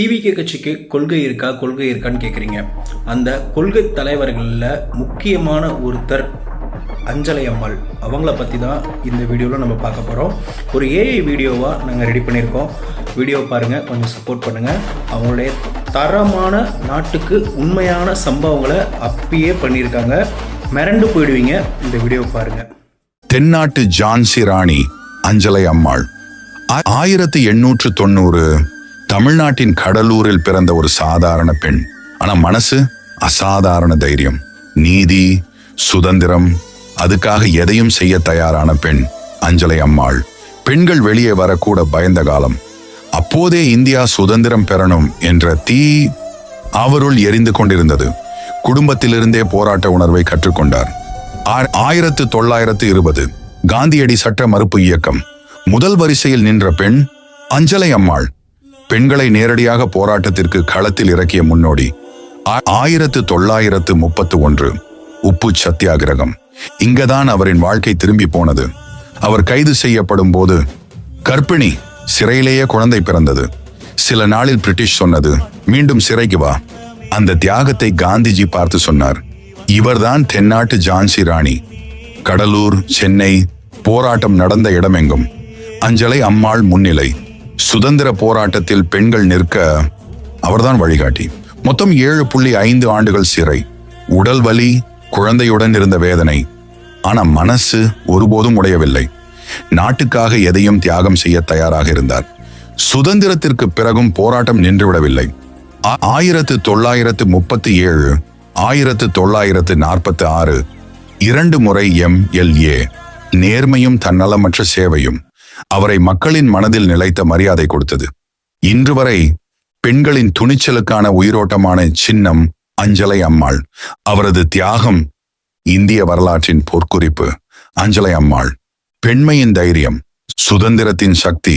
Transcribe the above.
TVK கட்சிக்கு கொள்கை இருக்கா கொள்கை இருக்கான்னு கேட்குறீங்க அந்த கொள்கை தலைவர்களில் முக்கியமான ஒருத்தர் அஞ்சலை அம்மாள். அவங்கள பற்றி தான் இந்த வீடியோவில் நம்ம பார்க்க போகிறோம் ஒரு ஏஐ வீடியோவாக நாங்கள் ரெடி பண்ணியிருக்கோம். வீடியோ பாருங்கள் கொஞ்சம் சப்போர்ட் பண்ணுங்கள் அவங்களுடைய தரமான நாட்டுக்கு உண்மையான சம்பவங்களை அப்பயே பண்ணியிருக்காங்க. மிரண்டு போயிடுவீங்க இந்த வீடியோ பாருங்கள் தென்னாட்டு ஜான்சி ராணி அஞ்சலை அம்மாள். ஆ- ஆயிரத்தி எண்ணூற்று தொண்ணூறு தமிழ்நாட்டின் கடலூரில் பிறந்த ஒரு சாதாரண பெண். ஆனா மனசு அசாதாரண தைரியம். நீதி சுதந்திரம் அதுக்காக எதையும் செய்ய தயாரான பெண் அஞ்சலை அம்மாள். பெண்கள் வெளியே வரக்கூட பயந்த காலம். அப்போதே இந்தியா சுதந்திரம் பெறணும் என்ற தீ அவருள் எரிந்து கொண்டிருந்தது. குடும்பத்திலிருந்தே போராட்ட உணர்வை கற்றுக்கொண்டார். ஆ- ஆயிரத்து தொள்ளாயிரத்து இருபது காந்தியடி சட்ட மறுப்பு இயக்கம். முதல் வரிசையில் நின்ற பெண் அஞ்சலை அம்மாள். பெண்களை நேரடியாக போராட்டத்திற்கு களத்தில் இறக்கிய முன்னோடி ஆ- ஆயிரத்து தொள்ளாயிரத்து முப்பத்து ஒன்று உப்பு சத்தியாகிரகம். இங்கதான் அவரின் வாழ்க்கை திரும்பி போனது. அவர் கைது செய்யப்படும் போது கர்ப்பிணி சிறையிலேயே குழந்தை பிறந்தது. சில நாளில் பிரிட்டிஷ் சொன்னது மீண்டும் சிறைக்கு வா. அந்த தியாகத்தை காந்திஜி பார்த்து சொன்னார் இவர்தான் தென்னாட்டு ஜான்சி ராணி. கடலூர் சென்னை போராட்டம் நடந்த இடமெங்கும். அஞ்சலை அம்மாள் முன்னிலை. சுதந்திர போராட்டத்தில் பெண்கள் நிற்க அவர்தான் வழிகாட்டி. மொத்தம் ஏழு புள்ளி ஐந்து ஆண்டுகள் சிறை. உடல் வலி குழந்தையுடன் இருந்த வேதனை. ஆனா மனசு ஒருபோதும் உடையவில்லை. நாட்டுக்காக எதையும் தியாகம் செய்ய தயாராக இருந்தார். சுதந்திரத்திற்கு பிறகும் போராட்டம் நின்றுவிடவில்லை. ஆயிரத்து தொள்ளாயிரத்து முப்பத்தி ஏழு ஆயிரத்து தொள்ளாயிரத்து நாற்பத்தி ஆறு இரண்டு முறை எம்எல்ஏ நேர்மையும் தன்னலமற்ற சேவையும். அவரை மக்களின் மனதில் நிலைத்த மரியாதை கொடுத்தது. இன்று வரை பெண்களின் துணிச்சலுக்கான உயிரோட்டமான சின்னம் அஞ்சலை அம்மாள். அவரது தியாகம் இந்திய வரலாற்றின் பொற்குறிப்பு அஞ்சலை அம்மாள். பெண்மையின் தைரியம் சுதந்திரத்தின் சக்தி